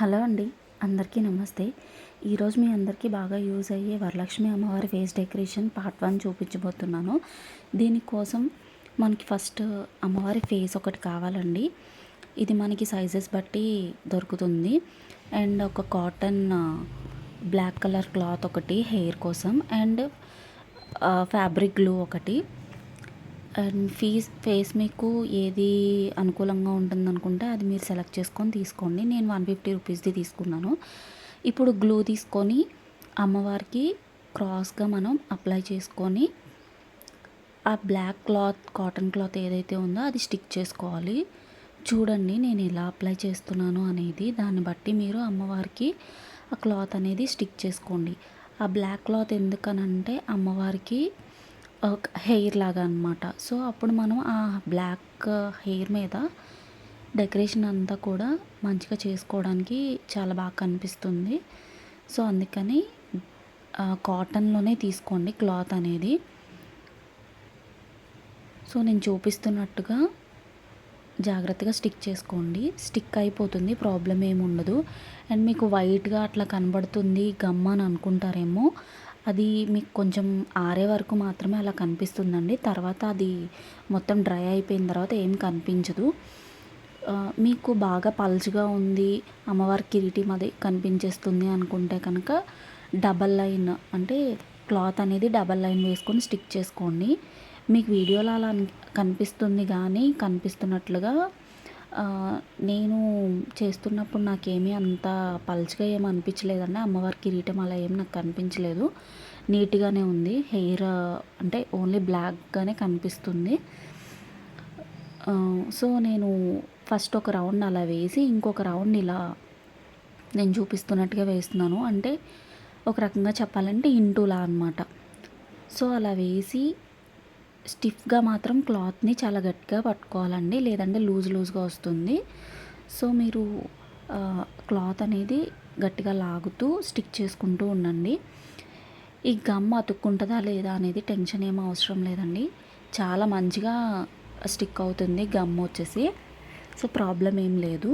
Hello అండి అందరికీ నమస్తే. ఈరోజు మీ అందరికీ బాగా యూజ్ అయ్యే వరలక్ష్మి అమ్మవారి ఫేస్ డెకరేషన్ పార్ట్ వన్ చూపించబోతున్నాను. దీనికోసం మనకి ఫస్ట్ అమ్మవారి ఫేస్ ఒకటి కావాలండి. ఇది మనకి సైజెస్ బట్టి దొరుకుతుంది. అండ్ ఒక కాటన్ బ్లాక్ కలర్ క్లాత్ ఒకటి హెయిర్ కోసం. అండ్ ఫ్యాబ్రిక్ గ్లూ ఒకటి. అండ్ ఫీస్ ఫేస్ మీకు ఏది అనుకూలంగా ఉంటుందనుకుంటే అది మీరు సెలెక్ట్ చేసుకొని తీసుకోండి. నేను వన్ ఫిఫ్టీ రూపీస్ది తీసుకున్నాను. ఇప్పుడు గ్లూ తీసుకొని అమ్మవారికి క్రాస్గా మనం అప్లై చేసుకొని ఆ బ్లాక్ క్లాత్ కాటన్ క్లాత్ ఏదైతే ఉందో అది స్టిక్ చేసుకోవాలి. చూడండి నేను ఎలా అప్లై చేస్తున్నాను అనేది. దాన్ని బట్టి మీరు అమ్మవారికి ఆ క్లాత్ అనేది స్టిక్ చేసుకోండి. ఆ బ్లాక్ క్లాత్ ఎందుకనంటే అమ్మవారికి హెయిర్ లాగా అనమాట సో అప్పుడు మనం ఆ బ్లాక్ హెయిర్ మీద డెకరేషన్ అంతా కూడా మంచిగా చేసుకోవడానికి చాలా బాగా కనిపిస్తుంది. సో అందుకని కాటన్లోనే తీసుకోండి క్లాత్ అనేది. సో నేను చూపిస్తున్నట్టుగా జాగ్రత్తగా స్టిక్ చేసుకోండి. స్టిక్ అయిపోతుంది ప్రాబ్లం ఏమి ఉండదు. అండ్ మీకు వైట్గా అట్లా కనబడుతుంది గమ్ అని అనుకుంటారేమో అది మీకు కొంచెం ఆరే వరకు మాత్రమే అలా కనిపిస్తుందండి. తర్వాత అది మొత్తం డ్రై అయిపోయిన తర్వాత ఏం కనిపించదు. మీకు బాగా పల్చగా ఉంది అమ్మవారి కిరీటం అది కనిపించేస్తుంది అనుకుంటే కనుక డబల్ లైన్ అంటే క్లాత్ అనేది డబల్ లైన్ వేసుకొని స్టిక్ చేసుకోండి. మీకు వీడియోలో అలా కనిపిస్తుంది కానీ కనిపిస్తున్నట్లుగా నేను చేస్తున్నప్పుడు నాకేమీ అంత పల్చగా ఏమి అనిపించలేదండి. అమ్మవారి కిరీటం అలా ఏం నాకు కనిపించలేదు. నీట్గానే ఉంది. హెయిర్ అంటే ఓన్లీ బ్లాక్గానే కనిపిస్తుంది. సో నేను ఫస్ట్ ఒక రౌండ్ అలా వేసి ఇంకొక రౌండ్ ఇలా నేను చూపిస్తున్నట్టుగా వేస్తున్నాను. అంటే ఒక రకంగా చెప్పాలంటే ఇంటూలా అనమాట సో అలా వేసి స్టిఫ్గా మాత్రం క్లాత్ని చాలా గట్టిగా పట్టుకోవాలండి లేదంటే లూజ్ లూజ్గా వస్తుంది. సో మీరు క్లాత్ అనేది గట్టిగా లాగుతూ స్టిక్ చేసుకుంటూ ఉండండి. ఈ గమ్ అతుక్కుంటుందా లేదా అనేది టెన్షన్ ఏం అవసరం లేదండి. చాలా మంచిగా స్టిక్ అవుతుంది గమ్ వచ్చేసి. సో ప్రాబ్లం ఏం లేదు.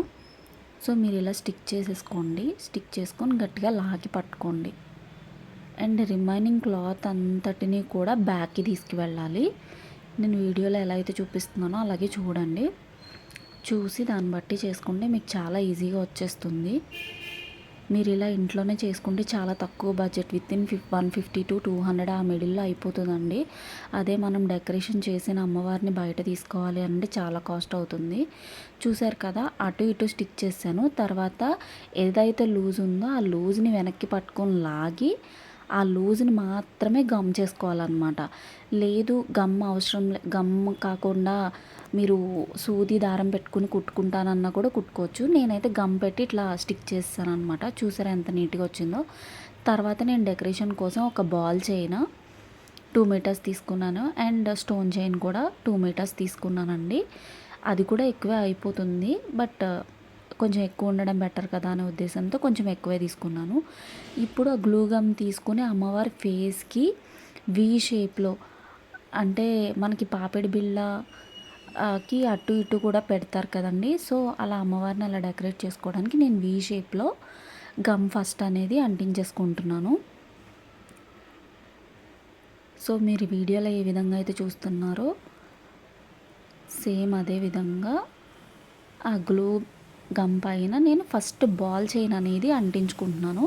సో మీరు ఇలా స్టిక్ చేసేసుకోండి. స్టిక్ చేసుకొని గట్టిగా లాగి పట్టుకోండి. అండ్ రిమైనింగ్ క్లాత్ అంతటిని కూడా బ్యాక్కి తీసుకువెళ్ళాలి. నేను వీడియోలో ఎలా అయితే చూపిస్తున్నానో అలాగే చూడండి. చూసి దాన్ని బట్టి చేసుకుంటే మీకు చాలా ఈజీగా వచ్చేస్తుంది. మీరు ఇలా ఇంట్లోనే చేసుకుంటే చాలా తక్కువ budget within fif one fifty to two hundred ఆ మిడిల్లో అయిపోతుందండి. అదే మనం డెకరేషన్ చేసిన అమ్మవారిని బయట తీసుకోవాలి అంటే చాలా కాస్ట్ అవుతుంది. చూసారు కదా అటు ఇటు స్టిక్ చేశాను. తర్వాత ఏదైతే లూజ్ ఉందో ఆ లూజ్ని వెనక్కి పట్టుకొని లాగి ఆ లూజ్ని మాత్రమే గమ్ చేసుకోవాలన్నమాట. లేదు గమ్ అవసరం గమ్ కాకుండా మీరు సూది దారం పెట్టుకుని కుట్టుకుంటానన్నా కూడా కుట్టుకోవచ్చు. నేనైతే గమ్ పెట్టి ఇట్లా స్టిక్ చేస్తాను అనమాట చూసారా ఎంత నీట్గా వచ్చిందో. తర్వాత నేను డెకరేషన్ కోసం ఒక బాల్ చైన్ టూ మీటర్స్ తీసుకున్నాను. అండ్ స్టోన్ చైన్ కూడా టూ మీటర్స్ తీసుకున్నానండి. అది కూడా ఎక్కువే అయిపోతుంది. బట్ కొంచెం ఎక్కువ ఉండడం బెటర్ కదా అనే ఉద్దేశంతో కొంచెం ఎక్కువే తీసుకున్నాను. ఇప్పుడు ఆ గ్లూ గమ్ తీసుకుని అమ్మవారి ఫేస్కి వి షేప్లో అంటే మనకి పాపిడి బిళ్ళ కి అటు ఇటు కూడా పెడతారు కదండి. సో అలా అమ్మవారిని అలా డెకరేట్ చేసుకోవడానికి నేను వి షేప్లో గమ్ ఫస్ట్ అనేది అంటించేసుకుంటున్నాను. సో మీరు వీడియోలో ఏ విధంగా అయితే చూస్తున్నారో సేమ్ అదే విధంగా ఆ గ్లూ గమ్ పైన నేను ఫస్ట్ బాల్ చైన్ అనేది అంటించుకుంటున్నాను.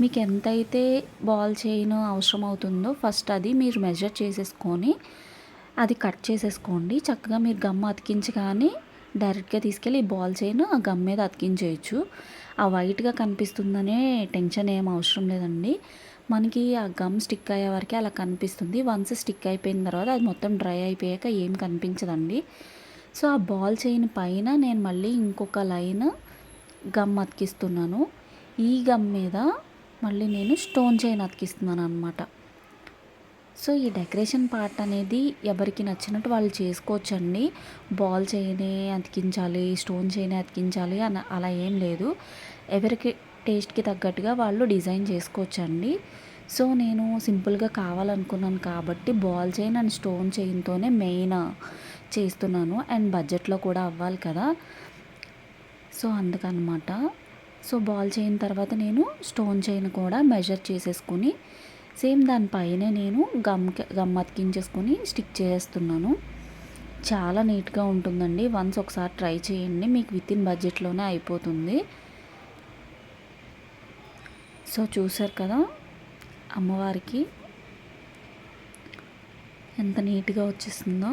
మీకు ఎంతైతే బాల్ చైన్ అవసరం అవుతుందో ఫస్ట్ అది మీరు మెజర్ చేసేసుకొని అది కట్ చేసేసుకోండి. చక్కగా మీరు గమ్ అతికించి కానీ డైరెక్ట్గా తీసుకెళ్ళి బాల్ చైన్ ఆ గమ్ మీద అతికించేయచ్చు. ఆ వైట్గా కనిపిస్తుందనే టెన్షన్ ఏం అవసరం లేదండి. మనకి ఆ గమ్ స్టిక్ అయ్యే వరకే అలా కనిపిస్తుంది. వన్స్ స్టిక్ అయిపోయిన తర్వాత అది మొత్తం డ్రై అయిపోయాక ఏం కనిపించదండి. సో ఆ బాల్ చైన్ పైన నేను మళ్ళీ ఇంకొక లైన్ గమ్ అతికిస్తున్నాను. ఈ గమ్ మీద మళ్ళీ నేను స్టోన్ చైన్ అతికిస్తున్నాను అనమాట సో ఈ డెకరేషన్ పార్ట్ అనేది ఎవరికి నచ్చినట్టు వాళ్ళు చేసుకోవచ్చండి. బాల్ చైనే అతికించాలి స్టోన్ చైనే అతికించాలి అని అలా ఏం లేదు. ఎవరికి టేస్ట్కి తగ్గట్టుగా వాళ్ళు డిజైన్ చేసుకోవచ్చండి. సో నేను సింపుల్గా కావాలనుకున్నాను కాబట్టి బాల్ చైన్ అండ్ స్టోన్ చైన్తోనే మెయిన్ చేస్తున్నాను అండ్ బడ్జెట్లో కూడా అవ్వాలి కదా. సో అందుకనమాట. సో బాల్ చైన్ తర్వాత నేను స్టోన్ చైన్ కూడా మెజర్ చేసేసుకుని సేమ్ దానిపైనే నేను గమ్ గమ్ అతికించేసుకొని స్టిక్ చేస్తున్నాను చాలా నీట్గా ఉంటుందండి. వన్స్ ఒకసారి ట్రై చేయండి. మీకు విత్ ఇన్ బడ్జెట్లోనే అయిపోతుంది. సో చూసారు కదా అమ్మవారికి ఎంత నీట్గా వచ్చేస్తుందో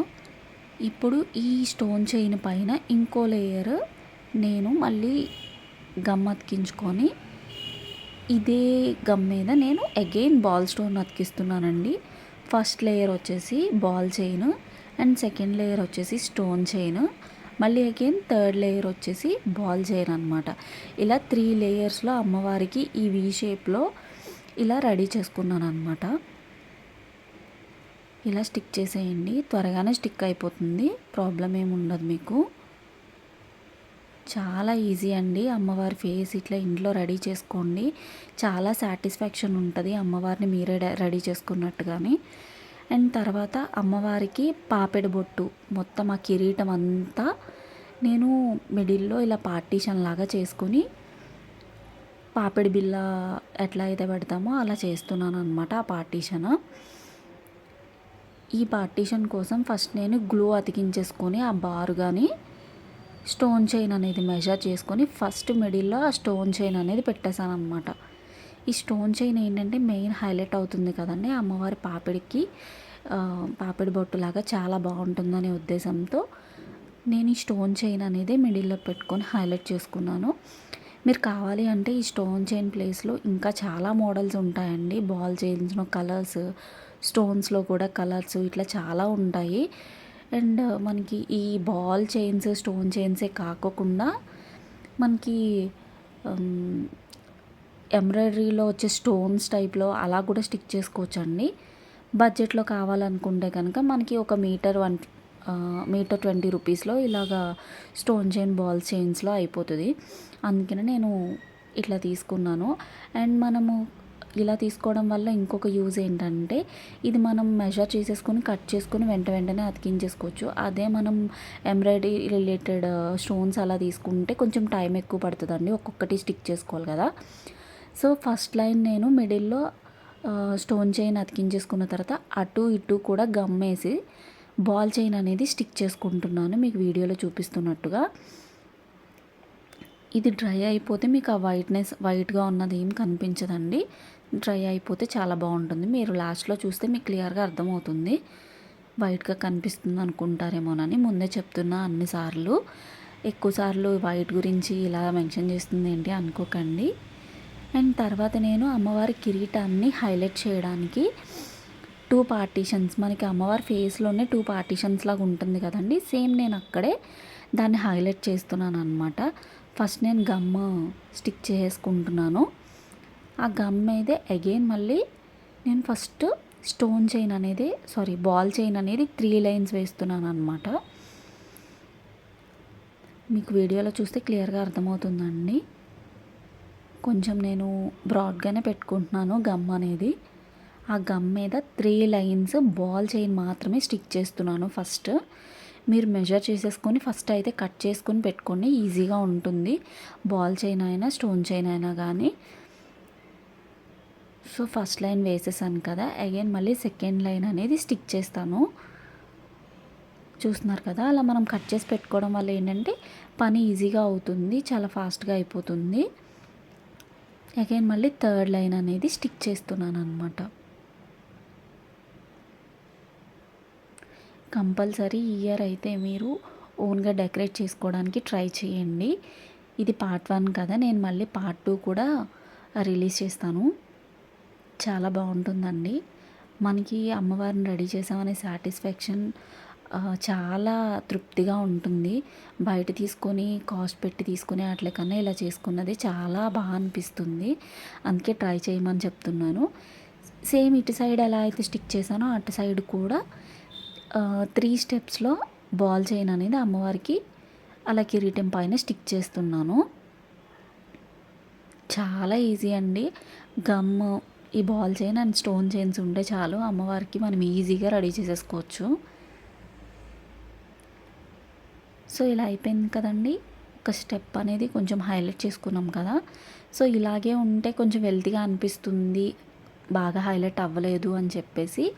ఇప్పుడు ఈ స్టోన్ చైన్ పైన ఇంకో లేయర్ నేను మళ్ళీ గమ్ అతికించుకొని ఇదే గమ్ మీద నేను అగైన్ బాల్ స్టోన్ అతికిస్తున్నానండి. ఫస్ట్ లేయర్ వచ్చేసి ball chain and second layer వచ్చేసి స్టోన్ చైన్ మళ్ళీ అగైన్ థర్డ్ లేయర్ వచ్చేసి బాల్ చైన్ అనమాట ఇలా త్రీ లేయర్స్లో అమ్మవారికి ఈ వీ షేప్లో ఇలా రెడీ చేసుకున్నాను అనమాట ఇలా స్టిక్ చేసేయండి. త్వరగానే స్టిక్ అయిపోతుంది. ప్రాబ్లం ఏమి ఉండదు మీకు. చాలా ఈజీ అండి. అమ్మవారి ఫేస్ ఇట్లా ఇంట్లో రెడీ చేసుకోండి. చాలా సాటిస్ఫాక్షన్ ఉంటుంది అమ్మవారిని మీరే రెడీ చేసుకున్నట్టుగానే. అండ్ తర్వాత అమ్మవారికి పాపెడు బొట్టు మొత్తం ఆ కిరీటం అంతా నేను మిడిల్లో ఇలా పార్టీషన్ లాగా చేసుకొని పాపిడి బిల్ల ఎట్లా అయితే పెడతామో అలా చేస్తున్నాను అనమాట ఆ పార్టీషన్. ఈ పార్టీషన్ కోసం ఫస్ట్ నేను గ్లూ అతికించేసుకొని ఆ బారు కానీ స్టోన్ చైన్ అనేది మెజర్ చేసుకొని ఫస్ట్ మిడిల్లో ఆ స్టోన్ చైన్ అనేది పెట్టేశాను అనమాట ఈ స్టోన్ చైన్ ఏంటంటే మెయిన్ హైలైట్ అవుతుంది కదండి అమ్మవారి పాపిడికి. పాపిడి బొట్టులాగా చాలా బాగుంటుందనే ఉద్దేశంతో నేను ఈ స్టోన్ చైన్ అనేది మిడిల్లో పెట్టుకొని హైలైట్ చేసుకున్నాను. మీరు కావాలి అంటే ఈ స్టోన్ చైన్ ప్లేస్లో ఇంకా చాలా మోడల్స్ ఉంటాయండి. బాల్ చైన్స్లో కలర్స్ స్టోన్స్లో కూడా కలర్స్ ఇట్లా చాలా ఉంటాయి. అండ్ మనకి ఈ బాల్ చైన్స్ స్టోన్ చైన్సే కాకోకుండా మనకి ఎంబ్రాయిడరీలో వచ్చే స్టోన్స్ టైప్లో అలా కూడా స్టిక్ చేసుకోవచ్చు అండి బడ్జెట్లో కావాలనుకుంటే కనుక మనకి ఒక మీటర్ వన్ మీటర్ ట్వంటీ రూపీస్లో ఇలాగా స్టోన్ చైన్ బాల్ చైన్స్లో అయిపోతుంది. అందుకని నేను ఇట్లా తీసుకున్నాను. అండ్ మనము ఇలా తీసుకోవడం వల్ల ఇంకొక యూజ్ ఏంటంటే ఇది మనం మెజర్ చేసేసుకొని కట్ చేసుకొని వెంట వెంటనే అతికించేసుకోవచ్చు. అదే మనం ఎంబ్రాయిడరీ రిలేటెడ్ స్టోన్స్ అలా తీసుకుంటే కొంచెం టైం ఎక్కువ పడుతుందండి. ఒక్కొక్కటి స్టిక్ చేసుకోవాలి కదా. సో ఫస్ట్ లైన్ నేను మిడిల్లో స్టోన్ చైన్ అతికించేసుకున్న తర్వాత అటు ఇటు కూడా గమ్మేసి బాల్ చైన్ అనేది స్టిక్ చేసుకుంటున్నాను. మీకు వీడియోలో చూపిస్తున్నట్టుగా. ఇది డ్రై అయిపోతే మీకు ఆ వైట్నెస్ వైట్గా ఉన్నది ఏం కనిపించదండి. డ్రై అయిపోతే చాలా బాగుంటుంది. మీరు లాస్ట్లో చూస్తే మీకు క్లియర్గా అర్థమవుతుంది. వైట్గా కనిపిస్తుంది అనుకుంటారేమోనని ముందే చెప్తున్నా అన్నిసార్లు ఎక్కువసార్లు వైట్ గురించి ఇలా మెన్షన్ చేస్తుంది ఏంటి అనుకోకండి. అండ్ తర్వాత నేను అమ్మవారి కిరీటాన్ని హైలైట్ చేయడానికి టూ పార్టీషన్స్ మనకి అమ్మవారి ఫేస్లోనే టూ పార్టీషన్స్ లాగా ఉంటుంది కదండి. సేమ్ నేను అక్కడే దాన్ని హైలైట్ చేస్తున్నాను అనమాట ఫస్ట్ నేను గమ్ స్టిక్ చేసుకుంటున్నాను. ఆ గమ్ మీదే అగైన్ మళ్ళీ నేను ఫస్ట్ స్టోన్ చైన్ అనేది సారీ బాల్ చైన్ అనేది త్రీ లైన్స్ వేస్తున్నాను అనమాట మీకు వీడియోలో చూస్తే క్లియర్గా అర్థమవుతుందండి. కొంచెం నేను బ్రాడ్గానే పెట్టుకుంటున్నాను గమ్ అనేది. ఆ గమ్ మీద త్రీ లైన్స్ బాల్ చైన్ మాత్రమే స్టిక్ చేస్తున్నాను ఫస్ట్. మీరు మెజర్ చేసేసుకొని ఫస్ట్ అయితే కట్ చేసుకొని పెట్టుకోండి. ఈజీగా ఉంటుంది. బాల్ చైన్ అయినా స్టోన్ చైన్ అయినా కానీ సో ఫస్ట్ లైన్ వేసేసాను కదా. అగైన్ మళ్ళీ సెకండ్ లైన్ అనేది స్టిక్ చేస్తాను. చూస్తున్నారు కదా? అలా మనం కట్ చేసి పెట్టుకోవడం వల్ల ఏంటంటే పని ఈజీగా అవుతుంది. చాలా ఫాస్ట్గా అయిపోతుంది. అగైన్ మళ్ళీ థర్డ్ లైన్ అనేది స్టిక్ చేస్తున్నాను అనమాట కంపల్సరీ ఇయర్ అయితే మీరు ఓన్గా డెకరేట్ చేసుకోవడానికి ట్రై చేయండి. ఇది పార్ట్ వన్ కదా నేను మళ్ళీ పార్ట్ టూ కూడా రిలీజ్ చేస్తాను. చాలా బాగుంటుందండి. మనకి అమ్మవారిని రెడీ చేసామనే సాటిస్ఫాక్షన్ చాలా తృప్తిగా ఉంటుంది. బయట తీసుకొని కాస్ట్ పెట్టి తీసుకునే వాటి కన్నా ఇలా చేసుకున్నది చాలా బాగా అనిపిస్తుంది. అందుకే ట్రై చేయమని చెప్తున్నాను. సేమ్ ఇటు సైడ్ ఎలా అయితే స్టిక్ చేశానో అటు సైడ్ కూడా త్రీ స్టెప్స్లో బాల్ చైన్ అనేది అమ్మవారికి అలా కిరీటం పైన స్టిక్ చేస్తున్నాను. చాలా ఈజీ అండి. గమ్ ఈ ball chain and stone chains ఉంటే చాలు అమ్మవారికి మనం ఈజీగా రెడీ చేసేసుకోవచ్చు. సో ఇలా అయిపోయింది కదండి. ఒక స్టెప్ అనేది కొంచెం హైలైట్ చేసుకున్నాం కదా. సో ఇలాగే ఉంటే కొంచెం వెల్తీగా అనిపిస్తుంది. బాగా హైలైట్ అవ్వలేదు అని చెప్పేసి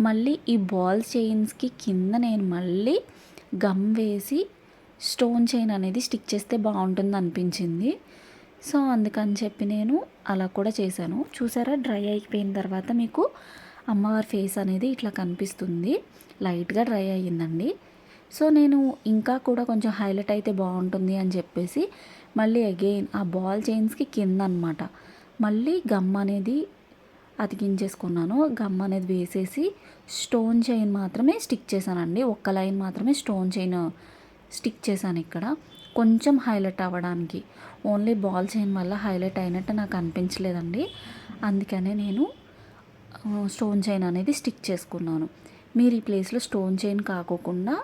మళ్ళీ ఈ బాల్ చైన్స్కి కింద నేను మళ్ళీ గమ్ వేసి స్టోన్ చైన్ అనేది స్టిక్ చేస్తే బాగుంటుంది అనిపించింది. సో అందుకని చెప్పి నేను అలా కూడా చేశాను. చూసారా? డ్రై అయిపోయిన తర్వాత మీకు అమ్మవారి ఫేస్ అనేది ఇట్లా కనిపిస్తుంది. లైట్గా డ్రై అయ్యిందండి. సో నేను ఇంకా కూడా కొంచెం హైలైట్ అయితే బాగుంటుంది అని చెప్పేసి మళ్ళీ అగైన్ ఆ బాల్ చైన్స్కి కింద అనమాట మళ్ళీ గమ్ అనేది అతికించేసుకున్నాను. గమ్ అనేది వేసేసి స్టోన్ చైన్ మాత్రమే స్టిక్ చేశానండి. ఒక్క లైన్ మాత్రమే స్టోన్ చైన్ స్టిక్ చేశాను ఇక్కడ. కొంచెం హైలైట్ అవ్వడానికి. ఓన్లీ బాల్ చైన్ వల్ల హైలైట్ అయినట్టు నాకు అనిపించలేదండి. అందుకనే నేను స్టోన్ చైన్ అనేది స్టిక్ చేసుకున్నాను. మీరు ఈ ప్లేస్లో స్టోన్ చైన్ కాకోకుండా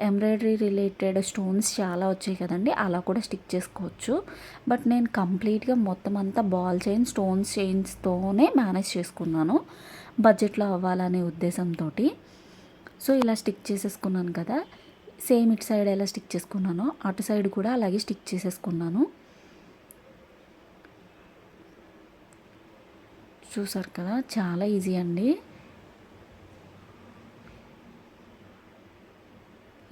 ఎంబ్రాయిడరీ రిలేటెడ్ స్టోన్స్ చాలా వచ్చాయి కదండి అలా కూడా స్టిక్ చేసుకోవచ్చు. బట్ నేను కంప్లీట్గా మొత్తం అంతా బాల్ చైన్ స్టోన్స్ చైన్స్తోనే మేనేజ్ చేసుకున్నాను బడ్జెట్లో అవ్వాలనే ఉద్దేశంతో సో ఇలా స్టిక్ చేసేసుకున్నాను కదా సేమ్ ఇటు సైడ్ ఎలా స్టిక్ చేసుకున్నానో అటు సైడ్ కూడా అలాగే స్టిక్ చేసేసుకున్నాను. చూసారు కదా చాలా ఈజీ అండి.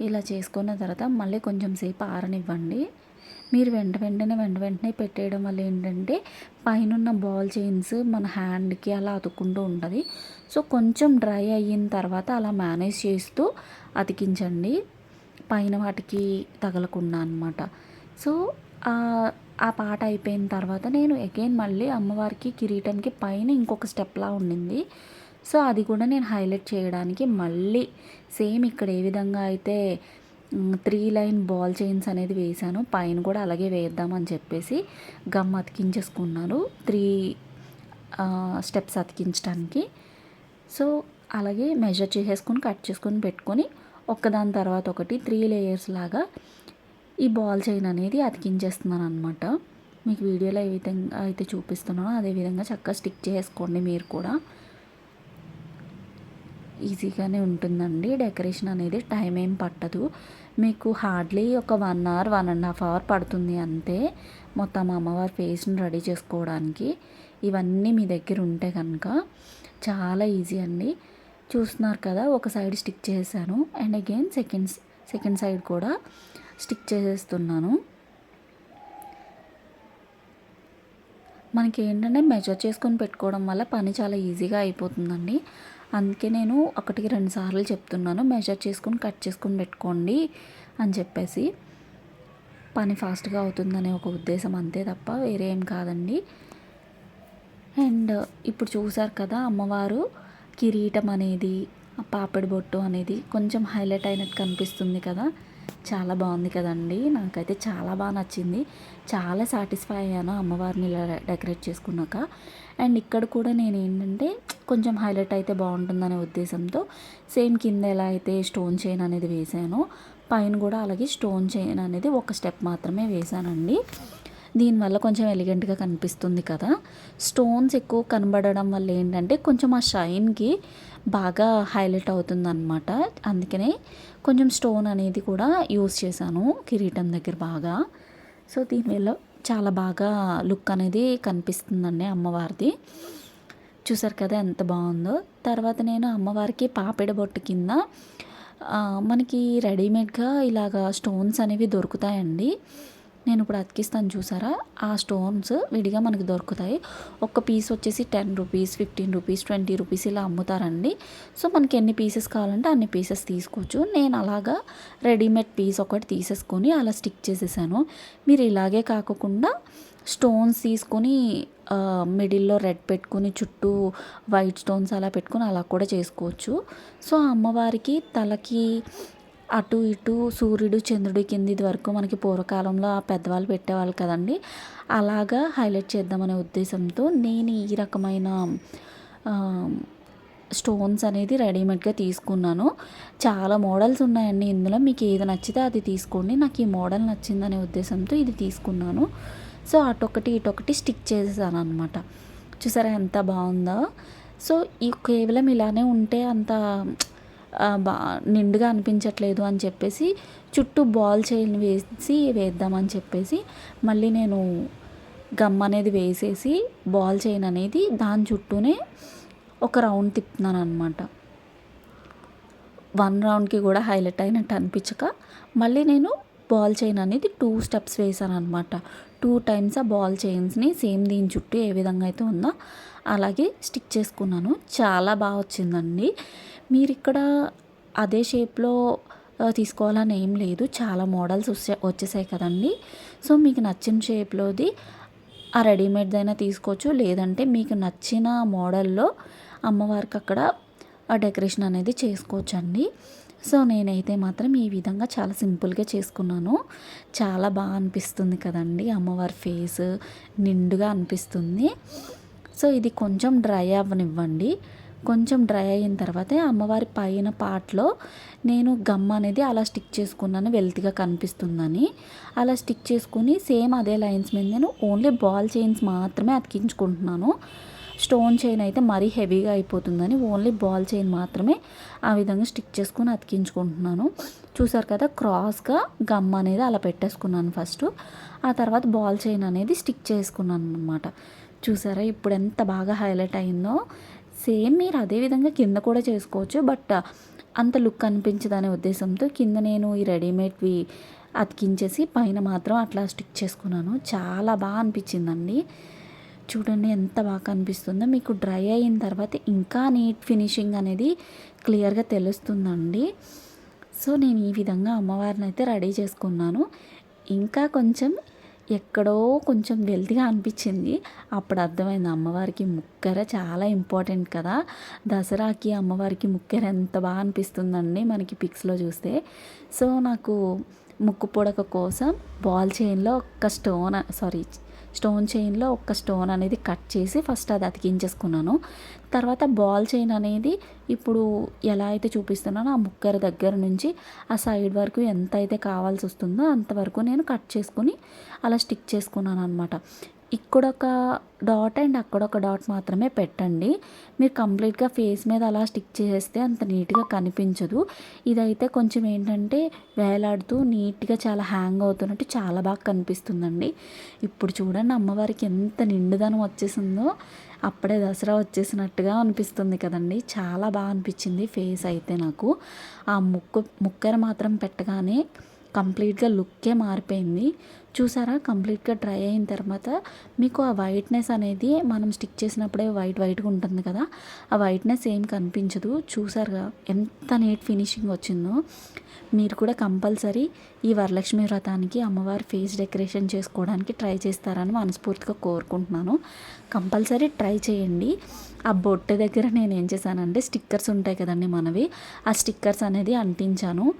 ఇలా చేసుకున్న తర్వాత మళ్ళీ కొంచెం సేపు ఆరనివ్వండి. మీరు వెంట వెంటనే వెంట వెంటనే పెట్టేయడం వల్ల ఏంటంటే పైన బాల్ చైన్స్ మన హ్యాండ్కి అలా అతుక్కుంటూ ఉంటుంది. సో కొంచెం డ్రై అయిన తర్వాత అలా మేనేజ్ చేస్తూ అతికించండి. పైన వాటికి తగలకుండా అనమాట సో ఆ పాట అయిపోయిన తర్వాత నేను అగైన్ మళ్ళీ అమ్మవారికి కిరీటంకి పైన ఇంకొక స్టెప్లా ఉండింది. సో అది కూడా నేను హైలైట్ చేయడానికి మళ్ళీ సేమ్ ఇక్కడ ఏ విధంగా అయితే త్రీ లైన్ బాల్ చైన్స్ అనేది వేసాను పైన కూడా అలాగే వేద్దామని చెప్పేసి గమ్ అతికించేసుకున్నాను. త్రీ స్టెప్స్ అతికించడానికి. సో అలాగే మెజర్ చేసేసుకొని కట్ చేసుకొని పెట్టుకొని ఒక్కదాని తర్వాత ఒకటి త్రీ లేయర్స్ లాగా ఈ బాల్ చైన్ అనేది అతికించేస్తున్నాను అనమాట మీకు వీడియోలో ఏ విధంగా అయితే చూపిస్తున్నానో అదే విధంగా చక్కగా స్టిక్ చేసుకోండి మీరు కూడా. ఈజీగానే ఉంటుందండి. డెకరేషన్ అనేది టైం ఏం పట్టదు. మీకు హార్డ్లీ ఒక one hour one and half hour పడుతుంది అంతే. మొత్తం అమ్మవారి ఫేస్ని రెడీ చేసుకోవడానికి. ఇవన్నీ మీ దగ్గర ఉంటే కనుక చాలా ఈజీ అండి. చూస్తున్నారు కదా ఒక సైడ్ స్టిక్ చేశాను. And again second second side కూడా స్టిక్ చేసేస్తున్నాను. మనకి ఏంటంటే మెజర్ చేసుకొని పెట్టుకోవడం వల్ల పని చాలా ఈజీగా అయిపోతుందండి. అందుకే నేను ఒకటికి రెండు సార్లు చెప్తున్నాను. మెజర్ చేసుకొని కట్ చేసుకొని పెట్టుకోండి అని చెప్పేసి. పని ఫాస్ట్గా అవుతుందనే ఒక ఉద్దేశం అంతే తప్ప వేరే ఏం కాదండి. అండ్ ఇప్పుడు చూసారు కదా అమ్మవారు కిరీటం అనేది పాపిడి బొట్టు అనేది కొంచెం హైలైట్ అయినట్టు కనిపిస్తుంది కదా. చాలా బాగుంది కదండి. నాకైతే చాలా బాగా నచ్చింది. చాలా సాటిస్ఫై అయ్యాను అమ్మవారిని ఇలా డెకరేట్ చేసుకున్నాక. అండ్ ఇక్కడ కూడా నేను ఏంటంటే కొంచెం హైలైట్ అయితే బాగుంటుందనే ఉద్దేశంతో సేమ్ కింద ఎలా అయితే స్టోన్ చైన్ అనేది వేసానో పైన కూడా అలాగే స్టోన్ చైన్ అనేది ఒక స్టెప్ మాత్రమే వేసానండి దీనివల్ల కొంచెం ఎలిగెంట్గా కనిపిస్తుంది కదా. స్టోన్స్ ఎక్కువ కనబడడం వల్ల ఏంటంటే కొంచెం ఆ షైన్కి బాగా హైలైట్ అవుతుంది అనమాట అందుకనే కొంచెం స్టోన్ అనేది కూడా యూస్ చేశాను కిరీటం దగ్గర బాగా. సో దీనివల్ల చాలా బాగా లుక్ అనేది కనిపిస్తుందండి అమ్మవారిది. చూసారు కదా ఎంత బాగుందో. తర్వాత నేను అమ్మవారికి పాపిడ బొట్టు కింద మనకి రెడీమేడ్గా ఇలాగా స్టోన్స్ అనేవి దొరుకుతాయండి. నేను ఇప్పుడు అతికిస్తాను చూసారా? ఆ స్టోన్స్ విడిగా మనకి దొరుకుతాయి. ఒక పీస్ వచ్చేసి ten rupees fifteen rupees twenty rupees ఇలా అమ్ముతారండి. సో మనకి ఎన్ని పీసెస్ కావాలంటే అన్ని పీసెస్ తీసుకోవచ్చు. నేను అలాగా రెడీమేడ్ పీస్ ఒకటి తీసేసుకొని అలా స్టిక్ చేసేసాను. మీరు ఇలాగే కాకుండా స్టోన్స్ తీసుకొని మిడిల్లో రెడ్ పెట్టుకుని చుట్టూ వైట్ స్టోన్స్ అలా పెట్టుకుని అలా కూడా చేసుకోవచ్చు. సో అమ్మవారికి తలకి అటు ఇటు సూర్యుడు చంద్రుడి కింది వరకు మనకి పూర్వకాలంలో ఆ పెద్దవాళ్ళు పెట్టేవాళ్ళు కదండి. అలాగా హైలైట్ చేద్దామనే ఉద్దేశంతో నేను ఈ రకమైన స్టోన్స్ అనేది రెడీమేడ్గా తీసుకున్నాను. చాలా మోడల్స్ ఉన్నాయండి ఇందులో. మీకు ఏది నచ్చితే అది తీసుకోండి. నాకు ఈ మోడల్ నచ్చిందనే ఉద్దేశంతో ఇది తీసుకున్నాను. సో అటొకటి ఇటొకటి స్టిక్ చేసేసాను అనమాట చూసారా ఎంత బాగుందో. సో ఈ కేవలం ఇలానే ఉంటే అంత బా నిండుగా అనిపించట్లేదు అని చెప్పేసి చుట్టూ బాల్ చైన్ వేసి వేద్దామని చెప్పేసి మళ్ళీ నేను గమ్ అనేది వేసేసి బాల్ చైన్ అనేది దాని చుట్టూనే ఒక రౌండ్ తిప్పుతున్నాను అనమాట వన్ రౌండ్కి కూడా హైలైట్ అయినట్టు అనిపించక మళ్ళీ నేను బాల్ చైన్ అనేది టూ స్టెప్స్ వేసాను అనమాట టూ టైమ్స్ ఆ బాల్ చైన్స్ని సేమ్ దీని చుట్టూ ఏ విధంగా అయితే ఉందో అలాగే స్టిక్ చేసుకున్నాను. చాలా బాగా వచ్చిందండి. మీరు ఇక్కడ అదే షేప్లో తీసుకోవాలని ఏం లేదు. చాలా మోడల్స్ వచ్చే వచ్చేసాయి కదండి. సో మీకు నచ్చిన షేప్లోది ఆ రెడీమేడ్దైనా తీసుకోవచ్చు. లేదంటే మీకు నచ్చిన మోడల్లో అమ్మవారికి అక్కడ ఆ డెకరేషన్ అనేది చేసుకోవచ్చు అండి సో నేనైతే మాత్రం ఈ విధంగా చాలా సింపుల్గా చేసుకున్నాను. చాలా బాగా అనిపిస్తుంది కదండి అమ్మవారి ఫేస్. నిండుగా అనిపిస్తుంది. సో ఇది కొంచెం డ్రై అవ్వనివ్వండి. కొంచెం డ్రై అయిన తర్వాతే అమ్మవారి పైన పార్ట్లో నేను గమ్ అనేది అలా స్టిక్ చేసుకున్నాను వెల్తిగా కనిపిస్తుందని. అలా స్టిక్ చేసుకుని సేమ్ అదే లైన్స్ మీద నేను ఓన్లీ బాల్ చైన్స్ మాత్రమే అతికించుకుంటున్నాను. స్టోన్ చైన్ అయితే మరీ హెవీగా అయిపోతుందని ఓన్లీ బాల్ చైన్ మాత్రమే ఆ విధంగా స్టిక్ చేసుకుని అతికించుకుంటున్నాను. చూసారు కదా క్రాస్గా గమ్ అనేది అలా పెట్టేసుకున్నాను ఫస్ట్. ఆ తర్వాత బాల్ చైన్ అనేది స్టిక్ చేసుకున్నాను అనమాట చూసారా ఇప్పుడు ఎంత బాగా హైలైట్ అయిందో. సేమ్ మీరు అదే విధంగా కింద కూడా చేసుకోవచ్చు బట్ అంత లుక్ అనిపించదనే ఉద్దేశంతో కింద నేను ఈ రెడీమేడ్వి అతికించేసి పైన మాత్రం అట్లా స్టిక్ చేసుకున్నాను. చాలా బాగా అనిపించిందండి. చూడండి ఎంత బాగా కనిపిస్తుందో. మీకు డ్రై అయిన తర్వాత ఇంకా నీట్ ఫినిషింగ్ అనేది క్లియర్గా తెలుస్తుందండి. సో నేను ఈ విధంగా అమ్మవారిని అయితే రెడీ చేసుకున్నాను. ఇంకా కొంచెం ఎక్కడో కొంచెం వెల్తిగా అనిపించింది. అప్పుడు అర్థమైంది అమ్మవారికి ముక్కెర చాలా ఇంపార్టెంట్ కదా. దసరాకి అమ్మవారికి ముక్కెర ఎంత బాగా అనిపిస్తుందండి మనకి పిక్స్లో చూస్తే. సో నాకు ముక్కు పొడక కోసం బాల్ చైన్లో ఒక్క స్టోన్ సారీ స్టోన్ చైన్లో ఒక్క స్టోన్ అనేది కట్ చేసి ఫస్ట్ అది అతికించేసుకున్నాను. తర్వాత బాల్ చైన్ అనేది ఇప్పుడు ఎలా అయితే చూపిస్తున్నానో ఆ ముక్కర దగ్గర నుంచి ఆ సైడ్ వరకు ఎంత అయితే కావాల్సి వస్తుందో అంతవరకు నేను కట్ చేసుకుని అలా స్టిక్ చేసుకున్నాను అనమాట ఇక్కడ ఒక డాట్ అండ్ అక్కడ ఒక డాట్ మాత్రమే పెట్టండి. మీరు కంప్లీట్గా ఫేస్ మీద అలా స్టిక్ చేస్తే అంత నీట్గా కనిపించదు. ఇదైతే కొంచెం ఏంటంటే వేలాడుతూ నీట్గా చాలా హ్యాంగ్ అవుతున్నట్టు చాలా బాగా కనిపిస్తుందండి. ఇప్పుడు చూడండి అమ్మవారికి ఎంత నిండుదనం వచ్చేసిందో. అప్పుడే దసరా వచ్చేసినట్టుగా అనిపిస్తుంది కదండి. చాలా బాగా అనిపించింది ఫేస్ అయితే నాకు. ఆ ముక్కు ముక్కెర మాత్రం పెట్టగానే కంప్లీట్గా లుక్కే మారిపోయింది. చూసారా? కంప్లీట్గా డ్రై అయిన తర్వాత మీకు ఆ వైట్నెస్ అనేది మనం స్టిక్ చేసినప్పుడే వైట్ వైట్గా ఉంటుంది కదా? ఆ వైట్నెస్ ఏం కనిపించదు. చూసారుగా? ఎంత నీట్ ఫినిషింగ్ వచ్చిందో. మీరు కూడా కంపల్సరీ ఈ వరలక్ష్మి వ్రతానికి అమ్మవారి ఫేస్ డెకరేషన్ చేసుకోవడానికి ట్రై చేస్తారని మనస్ఫూర్తిగా కోరుకుంటున్నాను. కంపల్సరీ ట్రై చేయండి. ఆ బొట్టె దగ్గర నేను ఏం చేశానంటే స్టిక్కర్స్ ఉంటాయి కదండి మనవి ఆ స్టిక్కర్స్ అనేది అంటించాను.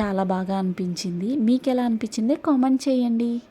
చాలా బాగా అనిపించింది. మీకు ఎలా అనిపించింది? కామెంట్ చేయండి.